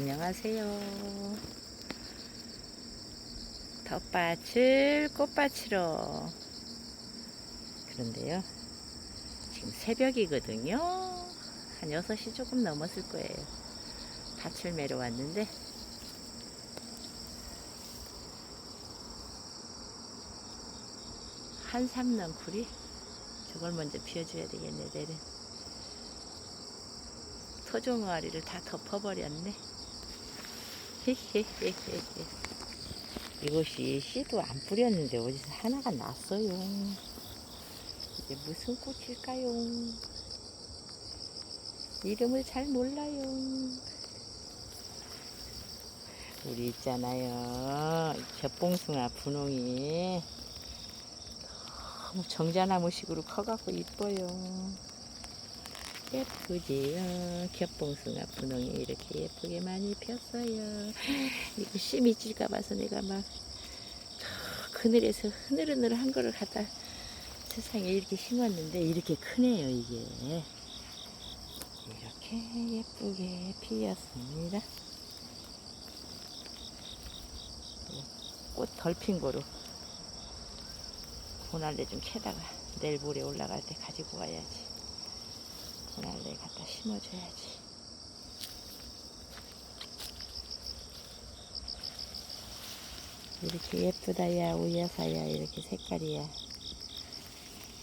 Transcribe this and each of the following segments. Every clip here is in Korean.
안녕하세요. 텃밭을 꽃밭으로. 그런데요. 지금 새벽이거든요. 한 6시 조금 넘었을 거예요. 밭을 매러 왔는데. 한삼넝쿨이 저걸 먼저 피워줘야 되겠네, 내일. 토종아리를 다 덮어버렸네. 이것이 씨도 안 뿌렸는데 어디서 하나가 났어요. 이게 무슨 꽃일까요? 이름을 잘 몰라요. 우리 있잖아요. 겹봉숭아 분홍이 너무 정자나무식으로 커갖고 이뻐요. 예쁘지요. 겹봉숭아 분홍이 이렇게 예쁘게 많이 폈어요. 이거 씨 미칠까 봐서 내가 막저 그늘에서 흐느르느한 거를 갖다 세상에 이렇게 심었는데 이렇게 크네요 이게. 이렇게 예쁘게 피었습니다. 꽃 덜 핀 거로 보날래 좀 캐다가 내일 모레 올라갈 때 가지고 와야지. 보날래 갖다 심어줘야지. 이렇게 예쁘다야 우야사야 이렇게 색깔이야.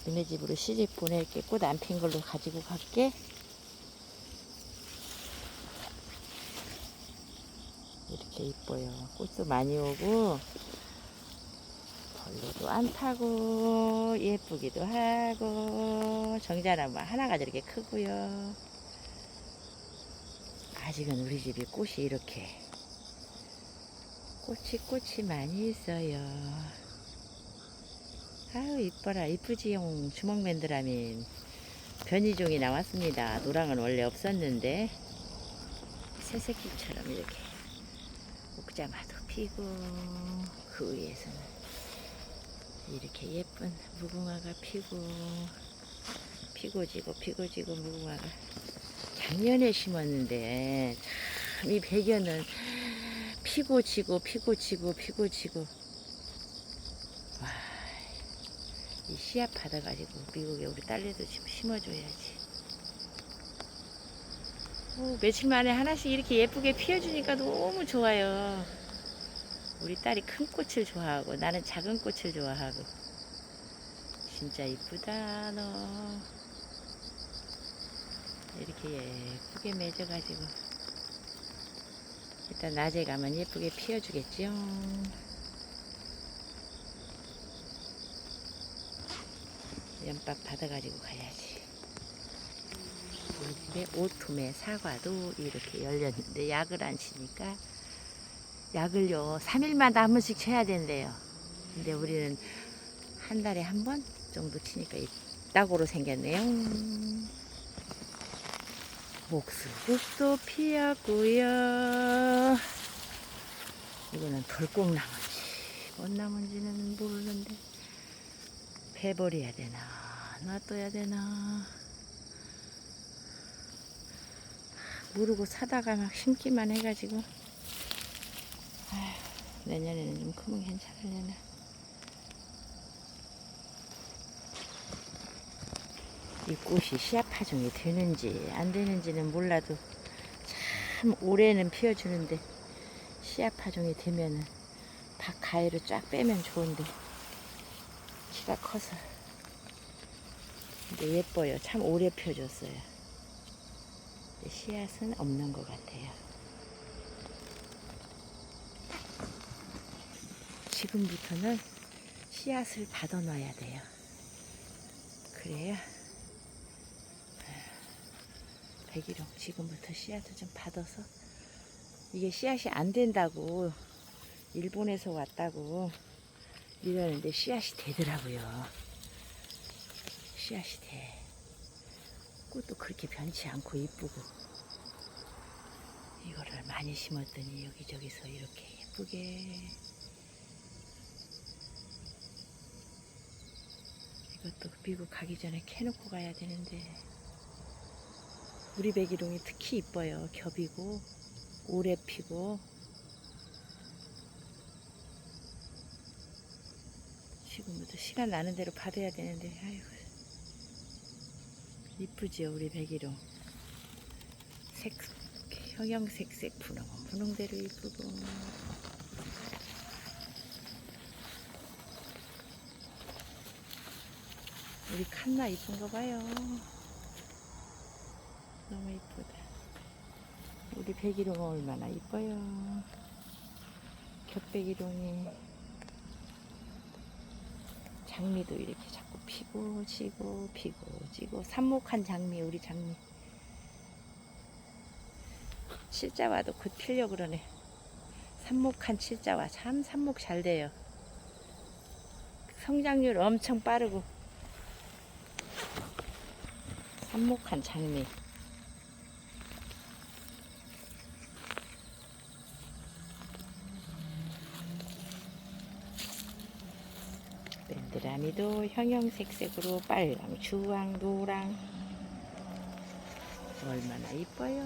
너네 집으로 시집 보낼게 꽃 안 핀 걸로 가지고 갈게. 이렇게 이뻐요. 꽃도 많이 오고 벌레도 안 타고 예쁘기도 하고 정자나무 하나가 저렇게 크고요. 아직은 우리 집이 꽃이 이렇게 꽃이 꽃이 많이 있어요. 아유 이뻐라 이쁘지용 주먹맨드라민 변이종이 나왔습니다. 노랑은 원래 없었는데 새새끼처럼 이렇게 옥자마도 피고 그 위에서는 이렇게 예쁜 무궁화가 피고 피고 지고 피고 지고 무궁화가 작년에 심었는데 참이 백여는 피고 지고 피고 지고 피고 지고. 와 이 씨앗 받아가지고 미국에 우리 딸내도 지금 심어줘야지. 오, 며칠 만에 하나씩 이렇게 예쁘게 피워주니까 너무 좋아요 우리 딸이 큰 꽃을 좋아하고 나는 작은 꽃을 좋아하고. 진짜 이쁘다 너. 이렇게 예쁘게 맺어가지고. 일단 낮에 가면 예쁘게 피워주겠죠 연밥 받아가지고 가야지. 우리 집에 오툼에 사과도 이렇게 열렸는데 약을 안 치니까 약을요 3일마다 한 번씩 쳐야 된대요. 근데 우리는 한 달에 한 번 정도 치니까 딱으로 생겼네요. 목수국도 피었고요. 이거는 돌꽁나무지 뭔 나무인지는 모르는데 배버려야 되나 놔둬야 되나. 모르고 사다가 막 심기만 해가지고 아휴, 내년에는 좀 크면 괜찮으려나 이 꽃이 씨앗 파종이 되는지 안 되는지는 몰라도 참 올해는 피워주는데 씨앗 파종이 되면은 박 가위로 쫙 빼면 좋은데 키가 커서. 근데 예뻐요. 참 오래 펴줬어요. 씨앗은 없는 것 같아요 지금부터는 씨앗을 받아 놔야 돼요 그래야 백일홍 지금부터 씨앗을 좀 받아서 이게 씨앗이 안 된다고 일본에서 왔다고 이러는데 씨앗이 되더라고요. 씨앗이 돼. 꽃도 그렇게 변치 않고 이쁘고 이거를 많이 심었더니 여기저기서 이렇게 예쁘게 이것도 미국 가기 전에 캐놓고 가야 되는데. 우리 백일홍이 특히 이뻐요. 겹이고 오래 피고. 지금부터 시간 나는 대로 받아야 되는데 아이고. 이쁘지요 우리 백일홍 색 형형색색 분홍 분홍대로 이쁘고 우리 칸나 이쁜 거 봐요. 너무 이쁘다. 우리 백일홍 얼마나 이뻐요. 겹백일홍이 장미도 이렇게 자꾸 피고 지고 피고 지고 삽목한 장미 우리 장미. 칠자와도 곧 피려 그러네. 삽목한 칠자와 참 삽목 잘 돼요. 성장률 엄청 빠르고 삽목한 장미 밴드라미도 형형색색으로 빨강, 주황, 노랑 얼마나 이뻐요.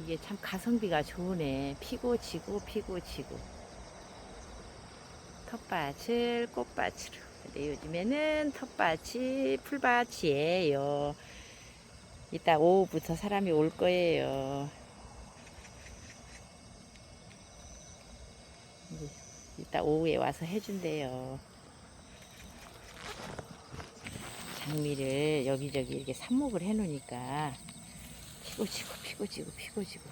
이게 참 가성비가 좋으네. 피고 지고 피고 지고 텃밭을 꽃밭으로. 근데 요즘에는 텃밭이 풀밭이에요. 이따 오후부터 사람이 올 거예요. 이따 오후에 와서 해준대요. 장미를 여기저기 이렇게 삽목을 해놓으니까 피고 지고 피고 지고 피고 지고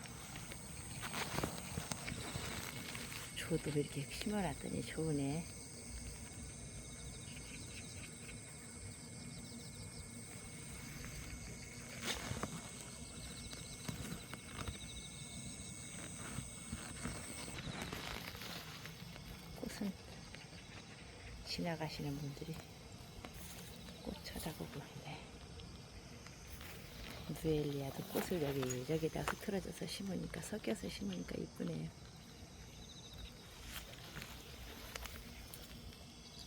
조도 이렇게 심어놨더니 좋으네. 꽃은 지나가시는 분들이 꽃 쳐다보고 있네. 누엘리아도 꽃을 여기 저기다 흐트러져서 심으니까 섞여서 심으니까 이쁘네요.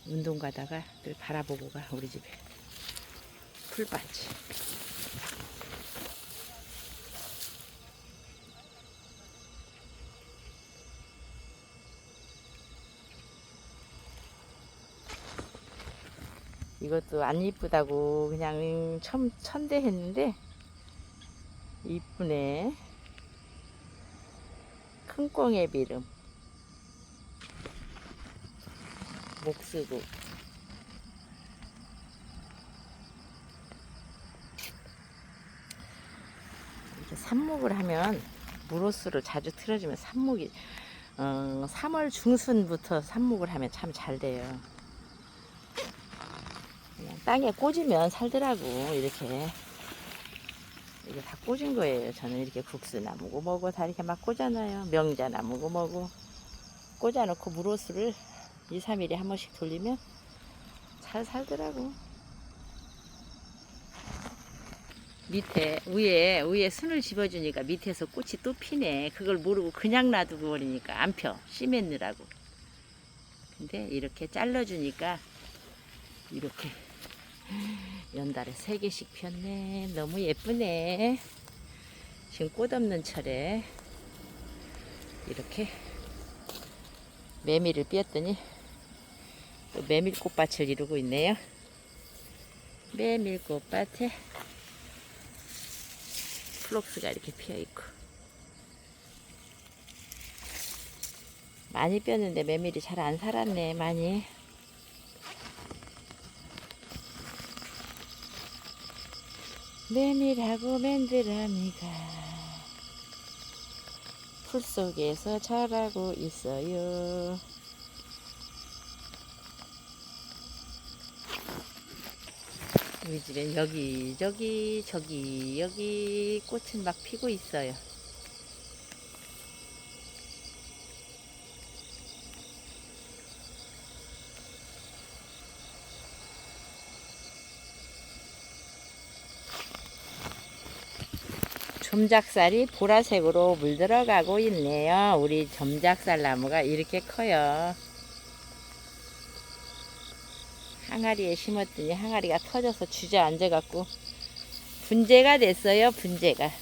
운동 가다가 늘 바라보고 가 우리 집에 풀밭이. 이것도 안 이쁘다고 그냥 천, 천대했는데 이쁘네. 큰 꽁의 비름. 목쓰고. 이렇게 삽목을 하면 무로스를 자주 틀어주면 삽목이 어, 3월 중순부터 삽목을 하면 참 잘 돼요. 땅에 꽂으면 살더라고. 이렇게. 이게 다 꽂은 거예요. 저는 이렇게 국수 나무고 뭐고 다 이렇게 막 꽂아놔요. 명자 나무고 뭐고. 꽂아놓고 물호수를 2, 3일에 한 번씩 돌리면 잘 살더라고. 밑에 위에 위에 순을 집어주니까 밑에서 꽃이 또 피네. 그걸 모르고 그냥 놔두고 버리니까 안펴. 씨맺느라고. 근데 이렇게 잘라주니까 이렇게 연달에 세 개씩 폈네. 너무 예쁘네. 지금 꽃 없는 철에 이렇게 메밀을 삐었더니 또 메밀꽃밭을 이루고 있네요. 메밀꽃밭에 플록스가 이렇게 피어 있고 많이 폈는데 메밀이 잘 안 살았네. 많이. 메밀하고 맨드라미가 풀 속에서 자라고 있어요. 우리 집엔 여기 저기 저기 여기 꽃은 막 피고 있어요. 점작살이 보라색으로 물들어가고 있네요. 우리 점작살 나무가 이렇게 커요. 항아리에 심었더니 항아리가 터져서 주저앉아갖고 분재가 됐어요. 분재가.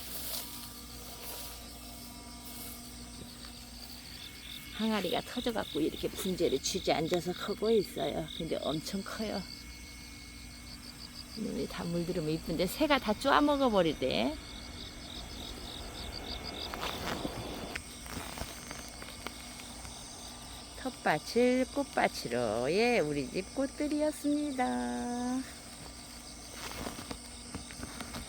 항아리가 터져갖고 이렇게 분재를 주저앉아서 커고 있어요. 근데 엄청 커요. 다 물들으면 이쁜데 새가 다 쪼아먹어버리대. 텃밭을 꽃밭으로의 우리 집 꽃들이었습니다.